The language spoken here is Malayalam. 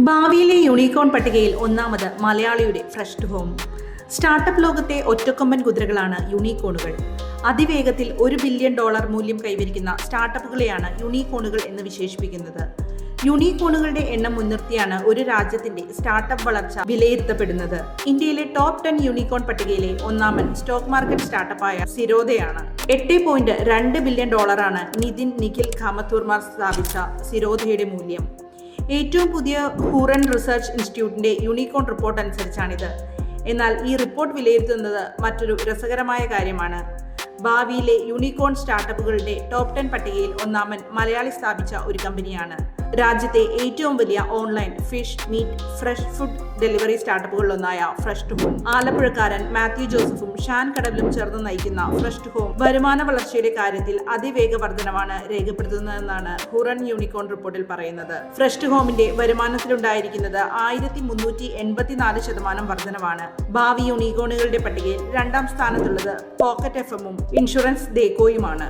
ഭാവിയിലെ യൂണിക്കോൺ പട്ടികയിൽ ഒന്നാമത് മലയാളിയുടെ ഫ്രഷ് ഹോം. സ്റ്റാർട്ടപ്പ് ലോകത്തെ ഒറ്റക്കൊമ്പൻ കുതിരകളാണ് യൂണിക്കോണുകൾ. അതിവേഗത്തിൽ ഒരു ബില്യൺ ഡോളർ മൂല്യം കൈവരിക്കുന്ന സ്റ്റാർട്ടപ്പുകളെയാണ് യൂണിക്കോണുകൾ എന്ന് വിശേഷിപ്പിക്കുന്നത്. യൂണിക്കോണുകളുടെ എണ്ണം മുൻനിർത്തിയാണ് ഒരു രാജ്യത്തിന്റെ സ്റ്റാർട്ടപ്പ് വളർച്ച വിലയിരുത്തപ്പെടുന്നത്. ഇന്ത്യയിലെ ടോപ്പ് ടെൻ യൂണിക്കോൺ പട്ടികയിലെ ഒന്നാമൻ സ്റ്റോക്ക് മാർക്കറ്റ് സ്റ്റാർട്ടപ്പായ സിരോദയാണ്. എട്ട് പോയിന്റ് രണ്ട് ബില്യൺ ഡോളറാണ് നിതിൻ നിഖിൽ ഖാമത്തൂർമാർ സ്ഥാപിച്ച സിരോധയുടെ മൂല്യം. ഏറ്റവും പുതിയ ഹൂറൻ റിസർച്ച് ഇൻസ്റ്റിറ്റ്യൂട്ടിന്റെ യൂണിക്കോൺ റിപ്പോർട്ട് അനുസരിച്ചാണിത്. എന്നാൽ ഈ റിപ്പോർട്ട് വിലയിരുത്തുന്നത് മറ്റൊരു രസകരമായ കാര്യമാണ്. ഭാവിയിലെ യൂണിക്കോൺ സ്റ്റാർട്ടപ്പുകളുടെ ടോപ്പ് ടെൻ പട്ടികയിൽ ഒന്നാമൻ മലയാളി സ്ഥാപിച്ച ഒരു കമ്പനിയാണ്. രാജ്യത്തെ ഏറ്റവും വലിയ online fish meat fresh food delivery സ്റ്റാർട്ടപ്പുകളിലൊന്നായ fresh to home ആലപ്പുഴക്കാരൻ മാത്യു ജോസഫും ഷാൻ കടവിലും ചേർന്ന് നയിക്കുന്ന ഫ്രഷ് ടു ഹോം വരുമാന വളർച്ചയുടെ കാര്യത്തിൽ അതിവേഗ വർധനമാണ് രേഖപ്പെടുത്തുന്നതെന്നാണ് ഹുറൻ യൂണിക്കോൺ റിപ്പോർട്ടിൽ പറയുന്നത്. ഫ്രഷ് ടു ഹോമിന്റെ വരുമാനത്തിലുണ്ടായിരിക്കുന്നത് ആയിരത്തി മുന്നൂറ്റി എൺപത്തിനാല് ശതമാനം വർധനവാണ്. ഭാവി യൂണിക്കോണുകളുടെ പട്ടികയിൽ രണ്ടാം സ്ഥാനത്തുള്ളത് പോക്കറ്റ് എഫ് എമ്മും ഇൻഷുറൻസ് ദേക്കോയുമാണ്